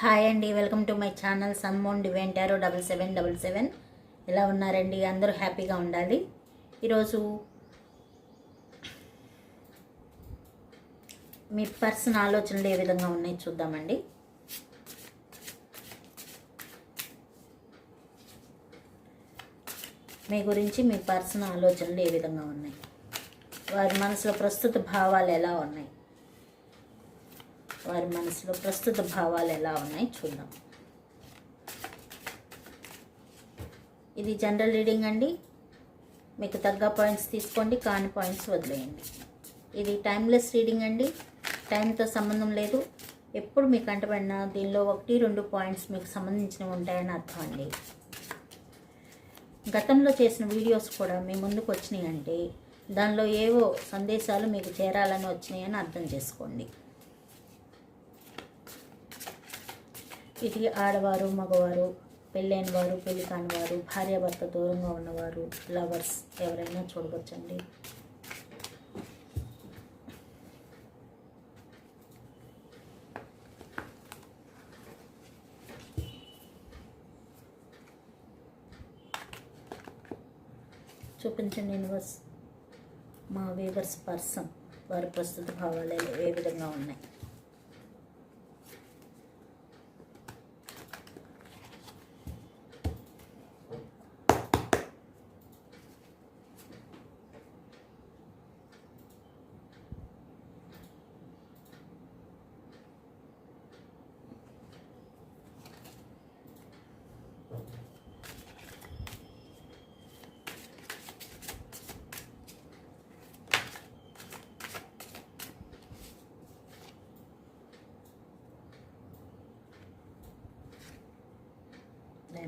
Hi అండి welcome to my channel summon divine tarot double seven double seven. ఎలా ఉన్నారండి? అందరూ హ్యాపీగా ఉండాలి. ఈరోజు మీ పర్సన్ ఆలోచనలు ఏ విధంగా ఉన్నాయి చూద్దామండి. మీ గురించి మీ పర్సన్ ఆలోచనలు ఏ విధంగా ఉన్నాయి? వారి మనసులో ప్రస్తుత భావాలు ఎలా ఉన్నాయి? వారి మనసులో ప్రస్తుత భావాలు ఎలా ఉన్నాయి చూద్దాం. ఇది జనరల్ రీడింగ్ అండి. మీకు తగ్గ పాయింట్స్ తీసుకోండి కాని పాయింట్స్ వదిలేయండి. ఇది టైమ్లెస్ రీడింగ్ అండి. టైంతో సంబంధం లేదు. ఎప్పుడు మీకు అంటబడిన దీనిలో ఒకటి రెండు పాయింట్స్ మీకు సంబంధించినవి ఉంటాయని అర్థం అండి. గతంలో చేసిన వీడియోస్ కూడా మీ ముందుకు వచ్చినాయి అంటే దానిలో ఏవో సందేశాలు మీకు చేరాలని వచ్చినాయని అర్థం చేసుకోండి. ఇది ఆడవారు మగవారు పెళ్ళైన వారు పెళ్ళి కాని వారు భార్యాభర్త దూరంగా ఉన్నవారు లవర్స్ ఎవరైనా చూడవచ్చండి. చూపించండి యూనివర్స్ మా వేవర్స్ పర్సన్ వారి ప్రస్తుత భావాలు ఏ విధంగా ఉన్నాయి?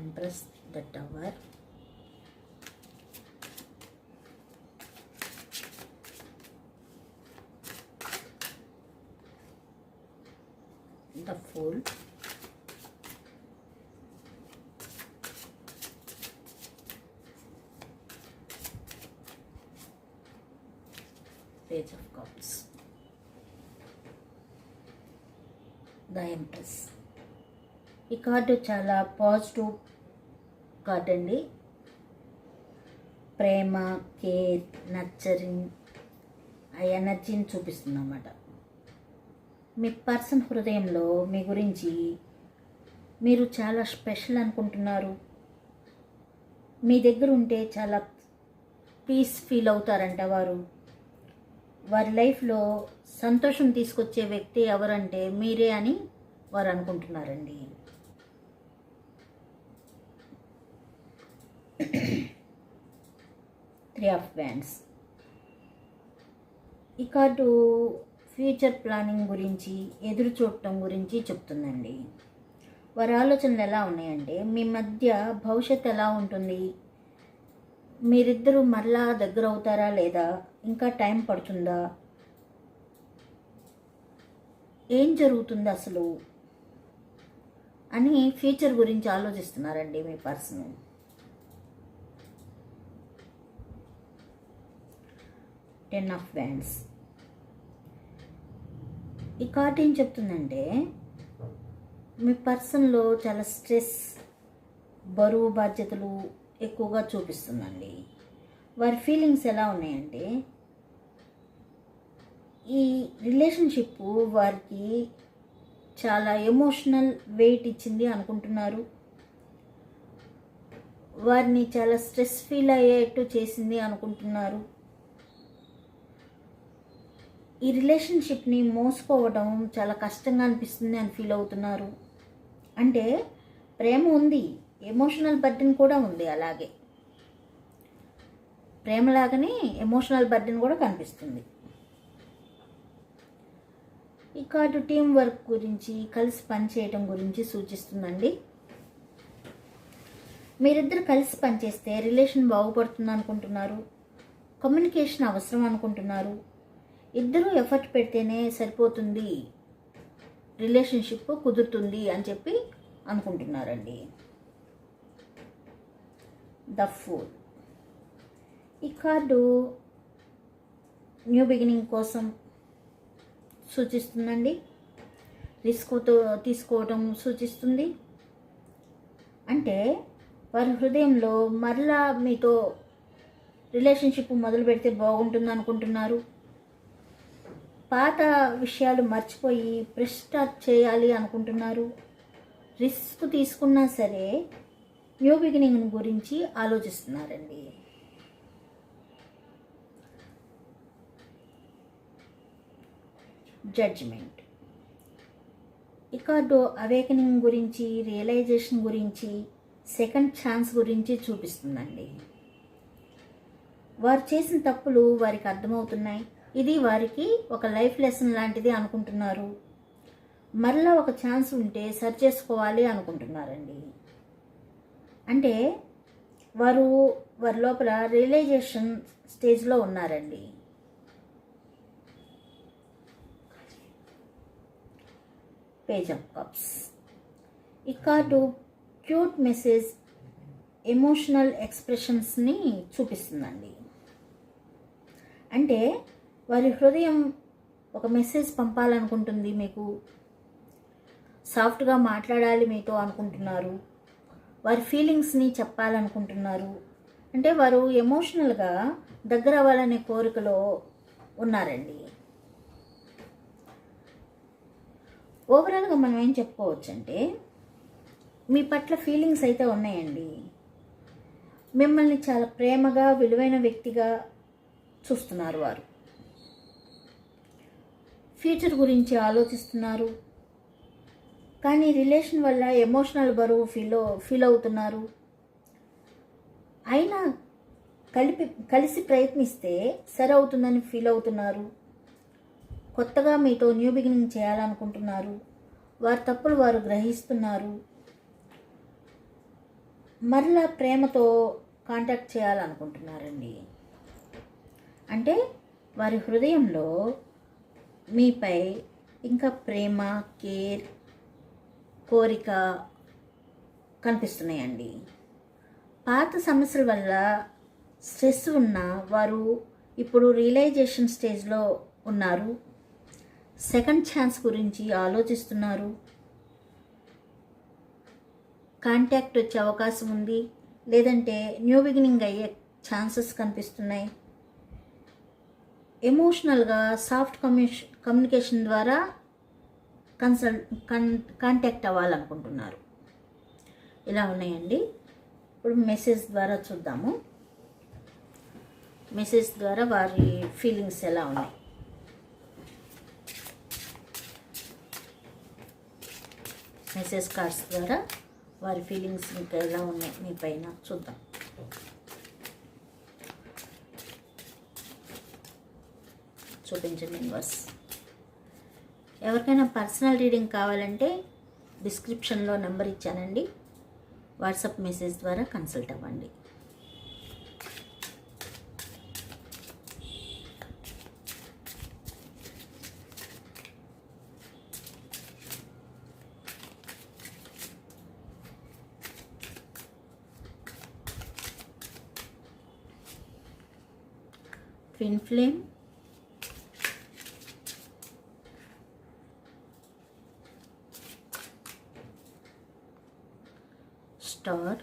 the empress the tower the fool page of cups the empress ఈ కార్డు చాలా పాజిటివ్ కార్డు అండి ప్రేమ కేర్ నర్చరింగ్ ఆ ఎనర్జీని చూపిస్తుంది అన్నమాట మీ పర్సన్ హృదయంలో మీ గురించి మీరు చాలా స్పెషల్ అనుకుంటున్నారు. మీ దగ్గర ఉంటే చాలా పీస్ ఫీల్ అవుతారంట వారు. వారి లైఫ్లో సంతోషం తీసుకొచ్చే వ్యక్తి ఎవరంటే మీరే అని వారు అనుకుంటున్నారండి. త్రీ ఆఫ్ బ్యాండ్స్ ఈ కార్డు ఫ్యూచర్ ప్లానింగ్ గురించి ఎదురు చూడటం గురించి చెప్తుందండి. వారి ఆలోచనలు ఎలా ఉన్నాయంటే మీ మధ్య భవిష్యత్ ఎలా ఉంటుంది? మీరిద్దరూ మరలా దగ్గర అవుతారా లేదా? ఇంకా టైం పడుతుందా? ఏం జరుగుతుంది అసలు? అని ఫ్యూచర్ గురించి ఆలోచిస్తున్నారండి మీ పర్సన్. టెన్ ఆఫ్ బ్యాండ్స్ ఈ కార్డ్ ఏం చెప్తుందంటే మీ పర్సన్లో చాలా స్ట్రెస్ బరువు బాధ్యతలు ఎక్కువగా చూపిస్తుందండి. వారి ఫీలింగ్స్ ఎలా ఉన్నాయంటే ఈ రిలేషన్షిప్ వారికి చాలా ఎమోషనల్ వెయిట్ ఇచ్చింది అనుకుంటున్నారు. వారిని చాలా స్ట్రెస్ ఫీల్ అయ్యేట్టు చేసింది అనుకుంటున్నారు. ఈ రిలేషన్షిప్ని మోసుకోవడం చాలా కష్టంగా అనిపిస్తుంది అని ఫీల్ అవుతున్నారు. అంటే ప్రేమ ఉంది ఎమోషనల్ బర్డెన్ కూడా ఉంది అలాగే. ప్రేమలాగానే ఎమోషనల్ బర్డెన్ కూడా కనిపిస్తుంది. ఈ కార్డు టీం వర్క్ గురించి కలిసి పనిచేయటం గురించి సూచిస్తుందండి. మీరిద్దరు కలిసి పనిచేస్తే రిలేషన్ బాగుపడుతుంది అనుకుంటున్నారు కమ్యూనికేషన్ అవసరం అనుకుంటున్నారు ఇద్దరూ ఎఫర్ట్ పెడితేనే సరిపోతుంది. రిలేషన్షిప్ కుదురుతుంది అని చెప్పి అనుకుంటున్నారండి. ద ఫోర్ ఈ కార్డు న్యూ బిగినింగ్ కోసం సూచిస్తుందండి. రిస్క్ తీసుకోవటం సూచిస్తుంది. అంటే వారి హృదయంలో మరలా మీతో రిలేషన్షిప్ మొదలు పెడితే బాగుంటుంది అనుకుంటున్నారు పాత విషయాలు మర్చిపోయి ఫ్రెష్ స్టార్ట్ చేయాలి అనుకుంటున్నారు. రిస్క్ తీసుకున్నా సరే న్యూ బిగినింగ్ గురించి ఆలోచిస్తున్నారండి. జడ్జిమెంట్. ఈ అవేకనింగ్ గురించి రియలైజేషన్ గురించి సెకండ్ ఛాన్స్ గురించి చూపిస్తుందండి. వారు చేసిన తప్పులు వారికి అర్థమవుతున్నాయి. ఇది వారికి ఒక లైఫ్ లెసన్ లాంటిది అనుకుంటున్నారు. మరలా ఒక ఛాన్స్ ఉంటే సరి చేసుకోవాలి అనుకుంటున్నారండి. అంటే వారు వారి లోపల రియలైజేషన్ స్టేజ్లో ఉన్నారండి. Page of cups. ఈ కార్డు క్యూట్ మెసేజ్ ఎమోషనల్ ఎక్స్ప్రెషన్స్ని చూపిస్తుందండి. అంటే వారి హృదయం ఒక మెసేజ్ పంపాలనుకుంటుంది. మీకు సాఫ్ట్గా మాట్లాడాలి మీతో అనుకుంటున్నారు. వారి ఫీలింగ్స్ని చెప్పాలనుకుంటున్నారు. అంటే వారు ఎమోషనల్గా దగ్గర అవ్వాలనే కోరికలో ఉన్నారండి. ఓవరాల్గా మనం ఏం చెప్పుకోవచ్చంటే మీ పట్ల ఫీలింగ్స్ అయితే ఉన్నాయండి. మిమ్మల్ని చాలా ప్రేమగా విలువైన వ్యక్తిగా చూస్తున్నారు వారు. ఫ్యూచర్ గురించి ఆలోచిస్తున్నారు. కానీ రిలేషన్ వల్ల ఎమోషనల్ బరువు ఫీల్ ఫీల్ అవుతున్నారు. అయినా కలిపి కలిసి ప్రయత్నిస్తే సరి అవుతుందని ఫీల్ అవుతున్నారు. కొత్తగా మీతో న్యూ బిగినింగ్ చేయాలనుకుంటున్నారు. వారి తప్పులు వారు గ్రహిస్తున్నారు. మరలా ప్రేమతో కాంటాక్ట్ చేయాలనుకుంటున్నారండి. అంటే వారి హృదయంలో మీపై ఇంకా ప్రేమ కేర్ కోరిక కనిపిస్తున్నాయండి. పాత సమస్యల వల్ల స్ట్రెస్ ఉన్న వారు ఇప్పుడు రియలైజేషన్ స్టేజ్లో ఉన్నారు. సెకండ్ ఛాన్స్ గురించి ఆలోచిస్తున్నారు. కాంటాక్ట్ వచ్చే అవకాశం ఉంది. లేదంటే న్యూ బిగినింగ్ అయ్యే ఛాన్సెస్ కనిపిస్తున్నాయి. ఎమోషనల్గా సాఫ్ట్ కమ్యూష్ కమ్యూనికేషన్ ద్వారా కన్సల్ కన్ కాంటాక్ట్ అవ్వాలనుకుంటున్నారు. ఇలా ఉన్నాయండి. ఇప్పుడు మెసేజ్ ద్వారా చూద్దాము. మెసేజ్ ద్వారా వారి ఫీలింగ్స్ ఎలా ఉన్నాయి? మెసేజ్ కార్డ్స్ ద్వారా వారి ఫీలింగ్స్ మీకు ఎలా ఉన్నాయి? మీ పైన చూద్దాం. చూపించండి ఇన్వర్స్. ఎవరికైనా పర్సనల్ రీడింగ్ కావాలంటే డిస్క్రిప్షన్లో నెంబర్ ఇచ్చానండి. వాట్సాప్ మెసేజ్ ద్వారా కన్సల్ట్ అవ్వండి. Twin flame star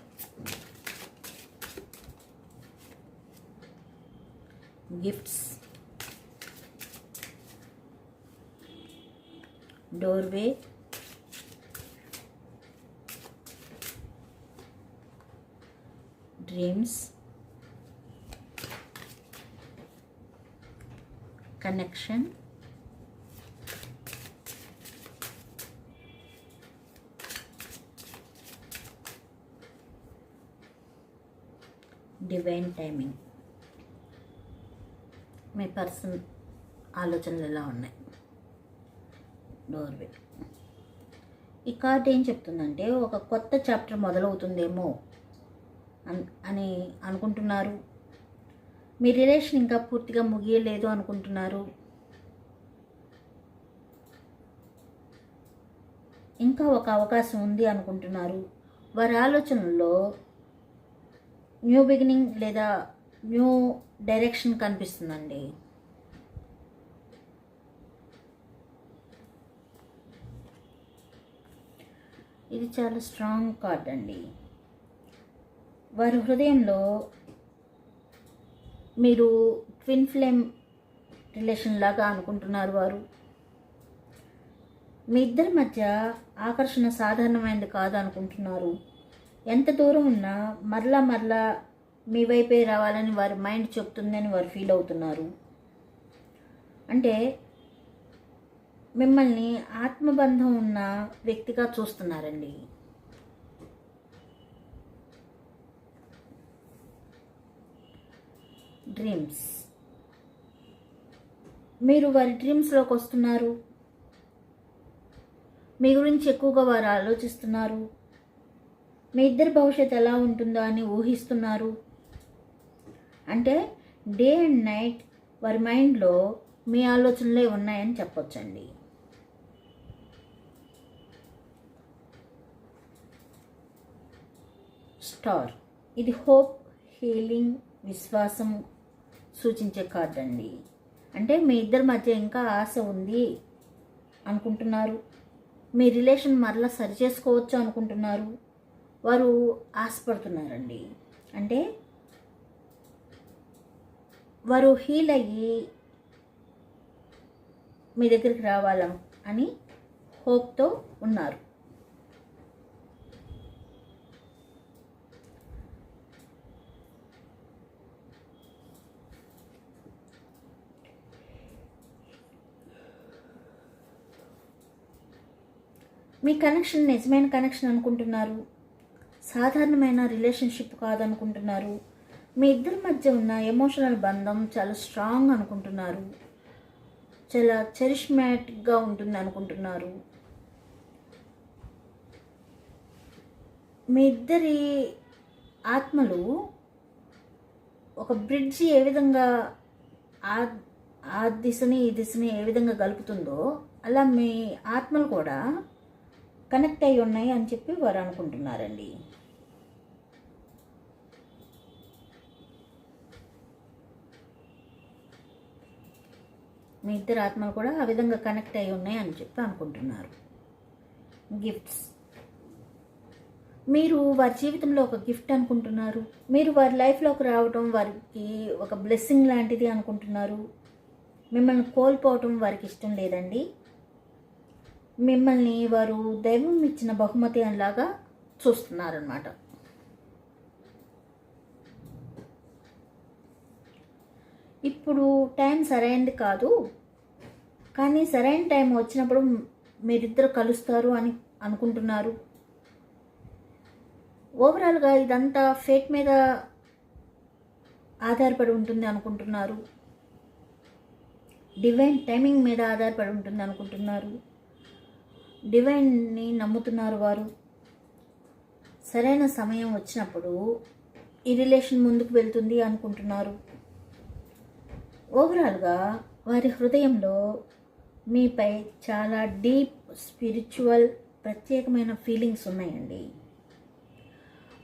gifts doorway dreams connection divine timing మీ పర్సన్ ఆలోచనలు ఎలా ఉన్నాయి డోర్వే. ఈ కార్డ్ ఏం చెప్తుందంటే ఒక కొత్త చాప్టర్ మొదలవుతుందేమో అన్- అని అనుకుంటున్నారు. మీ రిలేషన్ ఇంకా పూర్తిగా ముగియలేదు అనుకుంటున్నారు. ఇంకా ఒక అవకాశం ఉంది అనుకుంటున్నారు. వారి ఆలోచనల్లో న్యూ బిగినింగ్ లేదా న్యూ డైరెక్షన్ కనిపిస్తుందండి. ఇది చాలా స్ట్రాంగ్ కార్డ్ అండి. వారి హృదయంలో మీరు ట్విన్ ఫ్లేమ్ రిలేషన్ లాగా అనుకుంటున్నారు వారు. మీ ఇద్దరి మధ్య ఆకర్షణ సాధారణమైనది కాదు అనుకుంటున్నారు. ఎంత దూరం ఉన్నా మరలా మరలా మీ వైపే రావాలని వారి మైండ్ చెప్తుందని వారు ఫీల్ అవుతున్నారు. అంటే మిమ్మల్ని ఆత్మబంధం ఉన్న వ్యక్తిగా చూస్తున్నారండి. డ్రీమ్స్. మీరు వారి డ్రీమ్స్లోకి వస్తున్నారు. మీ గురించి ఎక్కువగా వారు ఆలోచిస్తున్నారు. మీ ఇద్దరి భవిష్యత్తు ఎలా ఉంటుందో అని ఊహిస్తున్నారు. అంటే డే అండ్ నైట్ వారి మైండ్లో మీ ఆలోచనలే ఉన్నాయని చెప్పొచ్చండి. స్టార్. ఇది హోప్ హీలింగ్ విశ్వాసం సూచించే కార్డ్ అండి అంటే మీ ఇద్దరి మధ్య ఇంకా ఆశ ఉంది అనుకుంటున్నారు. మీ రిలేషన్ మరలా సరి చేసుకోవచ్చు అనుకుంటున్నారు. వారు ఆశపడుతున్నారండి. అంటే వారు హీల్ అయ్యి మీ దగ్గరికి రావాలం అని హోప్తో ఉన్నారు. మీ కనెక్షన్ నిజమైన కనెక్షన్ అనుకుంటున్నారు? సాధారణమైన రిలేషన్షిప్ కాదనుకుంటున్నారు? మీ ఇద్దరి మధ్య ఉన్న ఎమోషనల్ బంధం చాలా స్ట్రాంగ్ అనుకుంటున్నారు. చాలా చెరిష్మాటిక్గా ఉంటుంది అనుకుంటున్నారు. మీ ఇద్దరి ఆత్మలు ఒక బ్రిడ్జి ఏ విధంగా ఆ ఆ దిశని ఈ దిశని ఏ విధంగా కలుపుతుందో అలా మీ ఆత్మలు కూడా కనెక్ట్ అయి ఉన్నాయి అని చెప్పి వారు అనుకుంటున్నారండి. మీ ఇద్దరు ఆత్మలు కూడా ఆ విధంగా కనెక్ట్ అయి ఉన్నాయి అని చెప్పి అనుకుంటున్నారు. గిఫ్ట్స్ మీరు వారి జీవితంలో ఒక గిఫ్ట్ అనుకుంటున్నారు. మీరు వారి లైఫ్లోకి రావడం వారికి ఒక బ్లెస్సింగ్ లాంటిది అనుకుంటున్నారు. మిమ్మల్ని కోల్పోవటం వారికి ఇష్టం లేదండి. మిమ్మల్ని వారు దైవం ఇచ్చిన బహుమతి అనేలాగా చూస్తున్నారనమాట ఇప్పుడు టైం సరైనది కాదు. కానీ సరైన టైం వచ్చినప్పుడు మీరిద్దరు కలుస్తారు అని అనుకుంటున్నారు. ఓవరాల్గా ఇదంతా ఫేట్ మీద ఆధారపడి ఉంటుంది అనుకుంటున్నారు. డివైన్ టైమింగ్ మీద ఆధారపడి ఉంటుంది అనుకుంటున్నారు. డివైన్ని నమ్ముతున్నారు వారు. సరైన సమయం వచ్చినప్పుడు ఈ రిలేషన్ ముందుకు వెళ్తుంది అనుకుంటున్నారు. ఓవరాల్గా వారి హృదయంలో మీపై చాలా డీప్ స్పిరిచువల్ ప్రత్యేకమైన ఫీలింగ్స్ ఉన్నాయండి.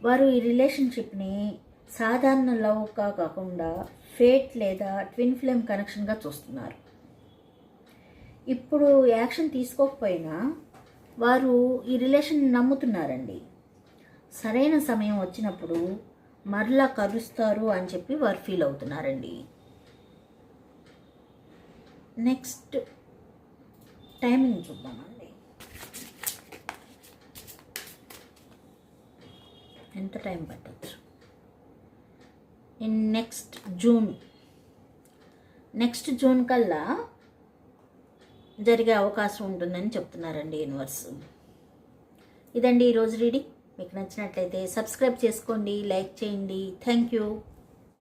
వారు ఈ రిలేషన్షిప్ని సాధారణ లవ్గా కాకుండా ఫేట్ లేదా ట్విన్ ఫ్లేమ్ కనెక్షన్గా చూస్తున్నారు. ఇప్పుడు యాక్షన్ తీసుకోకపోయినా వారు ఈ రిలేషన్ నమ్ముతున్నారండి. సరైన సమయం వచ్చినప్పుడు మరలా కలుస్తారు అని చెప్పి వారు ఫీల్ అవుతున్నారండి. నెక్స్ట్ టైమింగ్ చూద్దామండి. ఎంత టైం పట్టచ్చు? In next June next June కల్లా జరిగే అవకాశం ఉంటుందని చెప్తున్నారండి యూనివర్స్. ఇదండి ఈరోజు రీడింగ్. మీకు నచ్చినట్లయితే సబ్స్క్రైబ్ చేసుకోండి లైక్ చేయండి. Thank you.